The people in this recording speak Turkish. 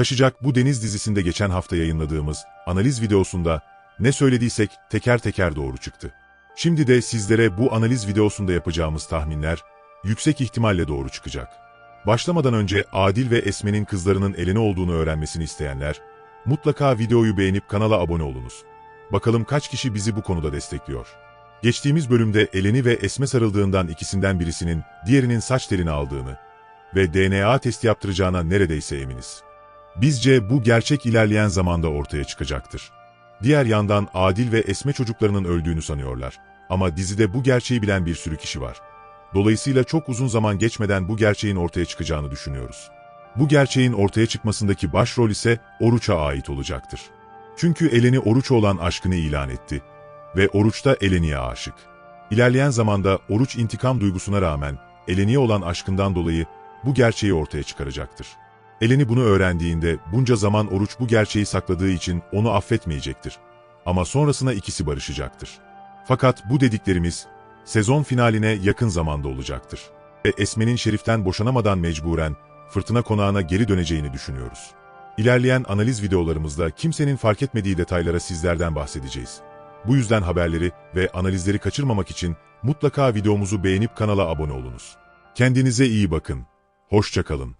taşacak bu deniz dizisinde geçen hafta yayınladığımız analiz videosunda ne söylediysek teker teker doğru çıktı. Şimdi de sizlere bu analiz videosunda yapacağımız tahminler yüksek ihtimalle doğru çıkacak. Başlamadan önce Adil ve Esme'nin kızlarının Eleni olduğunu öğrenmesini isteyenler, mutlaka videoyu beğenip kanala abone olunuz. Bakalım kaç kişi bizi bu konuda destekliyor. Geçtiğimiz bölümde Eleni ve Esme sarıldığından ikisinden birisinin diğerinin saç telini aldığını ve DNA testi yaptıracağına neredeyse eminiz. Bizce bu gerçek ilerleyen zamanda ortaya çıkacaktır. Diğer yandan Adil ve Esme çocuklarının öldüğünü sanıyorlar. Ama dizide bu gerçeği bilen bir sürü kişi var. Dolayısıyla çok uzun zaman geçmeden bu gerçeğin ortaya çıkacağını düşünüyoruz. Bu gerçeğin ortaya çıkmasındaki başrol ise Oruç'a ait olacaktır. Çünkü Eleni Oruç'a olan aşkını ilan etti ve Oruç da Eleni'ye aşık. İlerleyen zamanda Oruç intikam duygusuna rağmen Eleni'ye olan aşkından dolayı bu gerçeği ortaya çıkaracaktır. Eleni bunu öğrendiğinde bunca zaman Oruç bu gerçeği sakladığı için onu affetmeyecektir. Ama sonrasına ikisi barışacaktır. Fakat bu dediklerimiz sezon finaline yakın zamanda olacaktır. Ve Esme'nin Şerif'ten boşanamadan mecburen fırtına konağına geri döneceğini düşünüyoruz. İlerleyen analiz videolarımızda kimsenin fark etmediği detaylara sizlerden bahsedeceğiz. Bu yüzden haberleri ve analizleri kaçırmamak için mutlaka videomuzu beğenip kanala abone olunuz. Kendinize iyi bakın. Hoşça kalın.